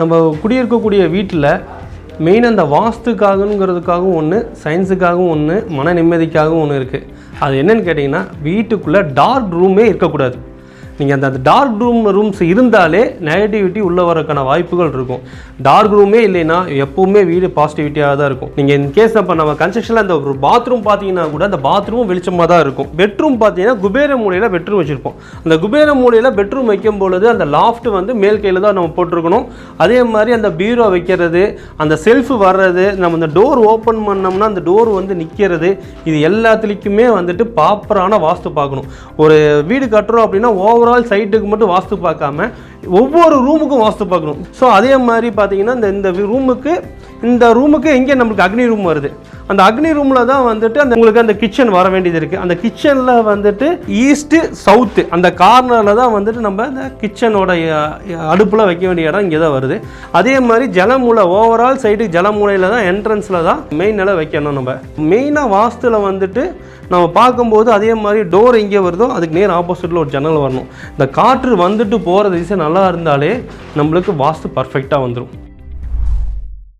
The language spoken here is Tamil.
நம்ம குடியிருக்கக்கூடிய வீட்டில் மெயின் அந்த வாஸ்துக்காகங்கிறதுக்காகவும் ஒன்று சயின்ஸுக்காகவும் ஒன்று மன நிம்மதிக்காகவும் ஒன்று இருக்குது அது என்னென்னு கேட்டிங்கன்னா வீட்டுக்குள்ளே டார்க் ரூமே இருக்கக்கூடாது. நீங்கள் அந்த அந்த டார்க் ரூம் ரூம்ஸ் இருந்தாலே நெகட்டிவிட்டி உள்ளே வரக்கான வாய்ப்புகள் இருக்கும். டார்க் ரூமே இல்லைன்னா எப்போவுமே வீடு பாசிட்டிவிட்டியாக தான் இருக்கும். நீங்கள் இன்கேஸ் இப்போ நம்ம கன்ஸ்ட்ரக்ஷனில் அந்த ஒரு பாத்ரூம் பார்த்தீங்கன்னா கூட அந்த பாத்ரூமும் வெளிச்சமாக தான் இருக்கும். பெட்ரூம் பார்த்தீங்கன்னா குபேர மூலையில் பெட்ரூம் வச்சுருப்போம். அந்த குபேர மூலையில் பெட்ரூம் வைக்கும் பொழுது அந்த லாஃப்ட் வந்து மேல் கையில் தான் நம்ம போட்டிருக்கணும். அதே மாதிரி அந்த பீரோ வைக்கிறது அந்த செல்ஃப் வர்றது நம்ம அந்த டோர் ஓப்பன் பண்ணோம்னா அந்த டோர் வந்து நிற்கிறது இது எல்லாத்துலேயுமே வந்துட்டு ப்ராப்பரான வாஸ்து பார்க்கணும். ஒரு வீடு கட்டுறோம் அப்படின்னா ஓவர் ஓவரால் சைட்டுக்கு மட்டும் வாஸ்து பார்க்காம ஒவ்வொரு ரூமுக்கும் வாஸ்து பார்க்கணும். ஸோ அதே மாதிரி பார்த்தீங்கன்னா இந்த இந்த ரூமுக்கு இந்த ரூமுக்கு எங்கே நம்மளுக்கு அக்னி ரூம் வருது. அந்த அக்னி ரூமில் தான் வந்துட்டு அந்த உங்களுக்கு அந்த கிச்சன் வர வேண்டியது இருக்குது அந்த கிச்சனில் வந்துட்டு ஈஸ்ட்டு சவுத்து அந்த கார்னரில் தான் வந்துட்டு நம்ம அந்த கிச்சனோட அடுப்பில் வைக்க வேண்டிய இடம் இங்கே தான் வருது. அதே மாதிரி ஜலமூலை ஓவரால் சைடு ஜலமூலையில் தான் என்ட்ரன்ஸில் தான் மெயின் நில வைக்கணும் நம்ம. மெயினாக வாஸ்துவில் வந்துட்டு நம்ம பார்க்கும்போது அதே மாதிரி டோர் எங்கே வருதோ அதுக்கு நேர் ஆப்போசிட்டில் ஒரு ஜன்னல் வரணும். இந்த காற்று வந்துட்டு போகிற திசை நல்லா இருந்தாலே நம்மளுக்கு வாஸ்து பர்ஃபெக்டாக வந்துடும்